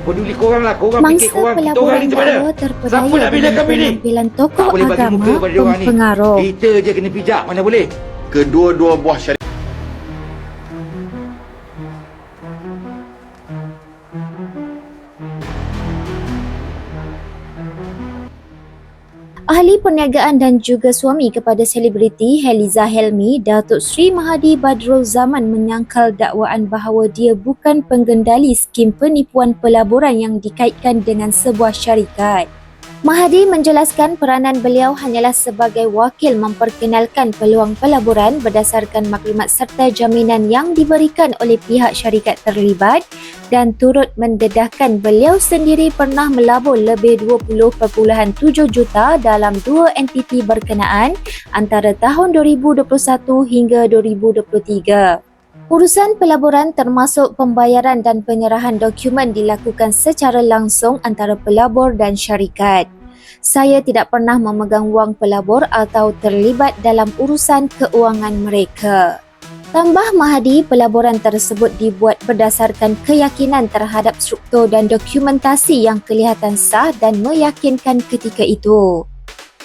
Peduli korang lah. Korang Mangsa fikir korang. Kita orang pelaburan ni macam mana? Siapa nak bela dengan kami ni? Tak tokoh boleh bagi agama muka pada orang ni. Kita je kena pijak. Mana boleh? kedua-dua buah syarikat Ahli perniagaan dan juga suami kepada selebriti Heliza Helmi, Datuk Sri Mahadi Badrul Zaman menyangkal dakwaan bahawa dia bukan penggendali skim penipuan pelaburan yang dikaitkan dengan sebuah syarikat. Mahadi menjelaskan peranan beliau hanyalah sebagai wakil memperkenalkan peluang pelaburan berdasarkan maklumat serta jaminan yang diberikan oleh pihak syarikat terlibat dan turut mendedahkan beliau sendiri pernah melabur lebih 20.7 juta dalam dua entiti berkenaan antara tahun 2021 hingga 2023. Urusan pelaburan termasuk pembayaran dan penyerahan dokumen dilakukan secara langsung antara pelabur dan syarikat. Saya tidak pernah memegang wang pelabur atau terlibat dalam urusan keuangan mereka. Tambah Mahadi, pelaburan tersebut dibuat berdasarkan keyakinan terhadap struktur dan dokumentasi yang kelihatan sah dan meyakinkan ketika itu.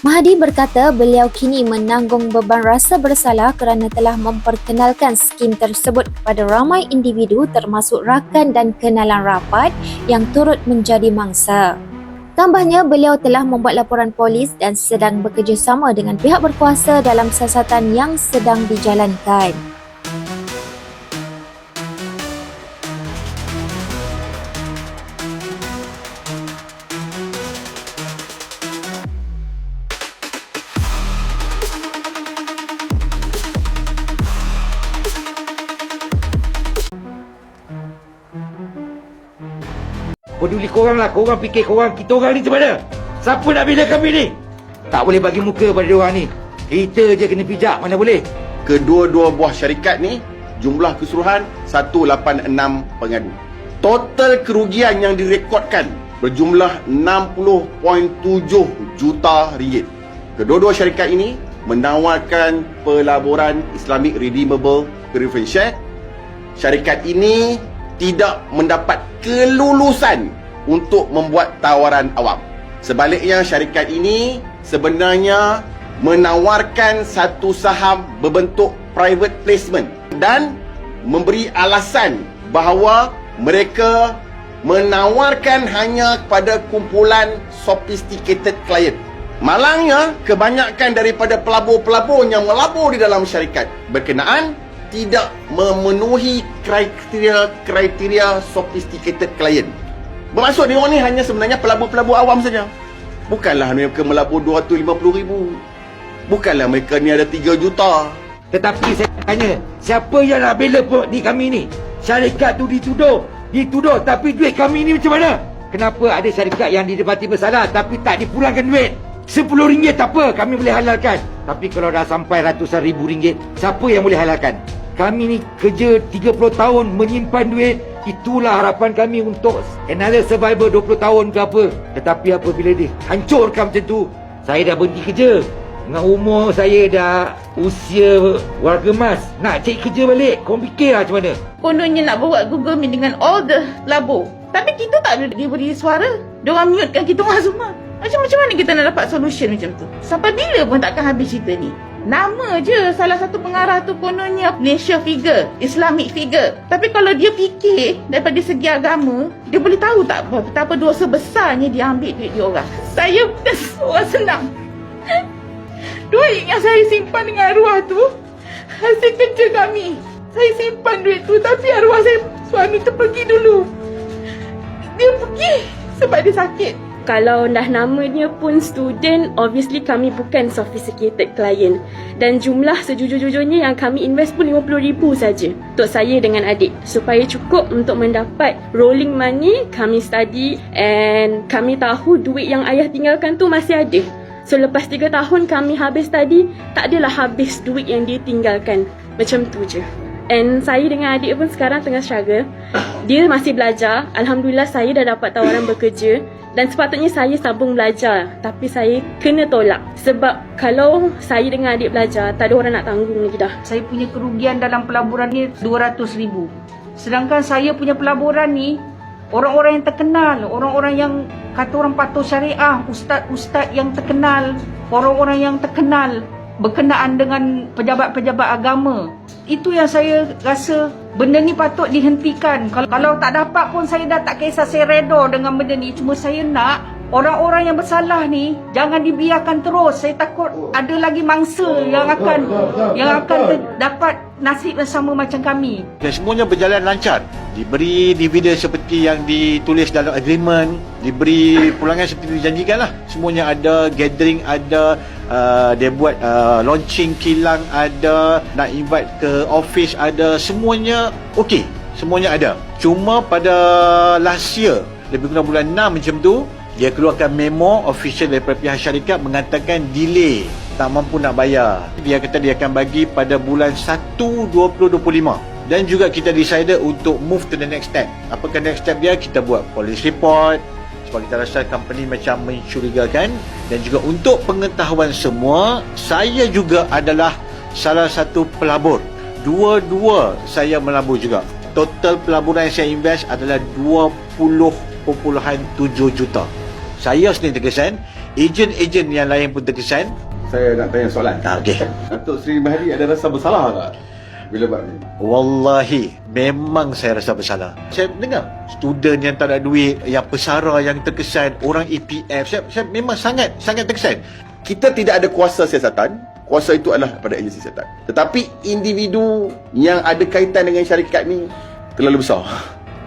Mahadi berkata beliau kini menanggung beban rasa bersalah kerana telah memperkenalkan skim tersebut kepada ramai individu termasuk rakan dan kenalan rapat yang turut menjadi mangsa. Tambahnya, beliau telah membuat laporan polis dan sedang bekerjasama dengan pihak berkuasa dalam siasatan yang sedang dijalankan. Peduli korang lah. Korang fikir korang. Kita orang ni macam? Siapa nak bela kami ni? Tak boleh bagi muka pada orang ni. Kita je kena pijak. Mana boleh? kedua-dua buah syarikat ni jumlah keseluruhan 186 pengadu. Total kerugian yang direkodkan berjumlah 60.7 juta ringgit. Kedua-dua syarikat ini menawarkan pelaburan Islamic Redeemable Preference Share. Syarikat ini tidak mendapat kelulusan untuk membuat tawaran awam. Sebaliknya syarikat ini sebenarnya menawarkan satu saham berbentuk private placement dan memberi alasan bahawa mereka menawarkan hanya kepada kumpulan sophisticated client. Malangnya, kebanyakan daripada pelabur-pelabur yang melabur di dalam syarikat berkenaan tidak memenuhi kriteria-kriteria sophisticated client. Bermaksud dia orang ni hanya sebenarnya pelabur-pelabur awam saja. Bukanlah mereka melabur 250 ribu. Bukanlah mereka ni ada 3 juta. Tetapi saya tanya, siapa yang nak bela di kami ni? Syarikat tu dituduh, dituduh tapi duit kami ni macam mana? Kenapa ada syarikat yang didapati bersalah tapi tak dipulangkan duit? Sepuluh ringgit tak apa, kami boleh halalkan. Tapi kalau dah sampai ratusan ribu ringgit, siapa yang boleh halalkan? Kami ni kerja 30 tahun menyimpan duit, itulah harapan kami untuk another survivor 20 tahun ke apa. Tetapi apabila dia hancurkan macam tu, saya dah berhenti kerja. Dengan umur saya dah usia warga emas. Nak cari kerja balik, kau fikirlah macam mana? Kononnya nak buat Google Meet dengan all the labur. Tapi kita tak ada diberi suara. Diorang mute kan kita orang semua. Macam macam mana kita nak dapat solution macam tu? Sampai bila pun takkan habis cerita ni? Nama je salah satu pengarah tu kononnya Malaysia figure, Islamic figure. Tapi kalau dia fikir daripada segi agama, dia boleh tahu tak betapa dosa besarnya dia ambil duit dia orang. Saya orang senang. Duit yang saya simpan dengan arwah tu Hasil kerja kami Saya simpan duit tu Tapi arwah saya Suami tu pergi dulu Dia pergi Sebab dia sakit Kalau dah namanya pun student, obviously kami bukan sophisticated client. Dan jumlah sejujur-jujurnya yang kami invest pun RM50,000 saja untuk saya dengan adik. Supaya cukup untuk mendapat rolling money, kami study and kami tahu duit yang ayah tinggalkan tu masih ada. So lepas 3 tahun kami habis study, tak adalah habis duit yang dia tinggalkan. Macam tu je. And saya dengan adik pun sekarang tengah struggle. Dia masih belajar. Alhamdulillah saya dah dapat tawaran bekerja. Dan sepatutnya saya sambung belajar. Tapi saya kena tolak. Sebab kalau saya dengan adik belajar, tak ada orang nak tanggung lagi dah. Saya punya kerugian dalam pelaburan ni 200 ribu. Sedangkan saya punya pelaburan ni orang-orang yang terkenal, orang-orang yang kata orang patuh syariah, ustaz-ustaz yang terkenal, orang-orang yang terkenal berkenaan dengan pejabat-pejabat agama. Itu yang saya rasa benda ni patut dihentikan. Kalau, kalau tak dapat pun saya dah tak kisah saya redor dengan benda ni. Cuma saya nak orang-orang yang bersalah ni jangan dibiarkan terus. Saya takut ada lagi mangsa yang akan yang akan ter- dapat nasib yang sama macam kami. Dan semuanya berjalan lancar. Diberi dividen seperti yang ditulis dalam agreement, diberi pulangan seperti dijanjikan lah. Semuanya ada, gathering ada, uh, dia buat uh, launching kilang ada, nak invite ke office ada, semuanya okey. Semuanya ada. Cuma pada last year, lebih kurang bulan 6 macam tu, dia keluarkan memo official daripada pihak syarikat mengatakan delay tak mampu nak bayar. Dia kata dia akan bagi pada bulan 1 2025 dan juga kita decided untuk move to the next step. Apakah next step dia? Kita buat police report sebab kita rasa company macam mencurigakan dan juga untuk pengetahuan semua, saya juga adalah salah satu pelabur. Dua-dua saya melabur juga. Total pelaburan yang saya invest adalah 20.7 juta. Saya sendiri terkesan, ejen-ejen yang lain pun terkesan. Saya nak tanya soalan. Ah, okey. Datuk Seri Mahdi ada rasa bersalah tak? Bila buat ni? Wallahi Memang saya rasa bersalah Saya dengar Student yang tak ada duit Yang pesara yang terkesan Orang EPF Saya, saya memang sangat Sangat terkesan Kita tidak ada kuasa siasatan. Kuasa itu adalah pada agensi siasatan. Tetapi individu yang ada kaitan dengan syarikat ni terlalu besar.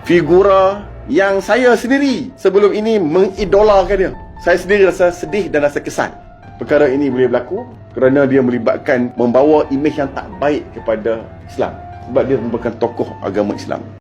Figura yang saya sendiri sebelum ini mengidolakan dia. Saya sendiri rasa sedih dan rasa kesal. Perkara ini boleh berlaku kerana dia melibatkan membawa imej yang tak baik kepada Islam. Sebab dia merupakan tokoh agama Islam.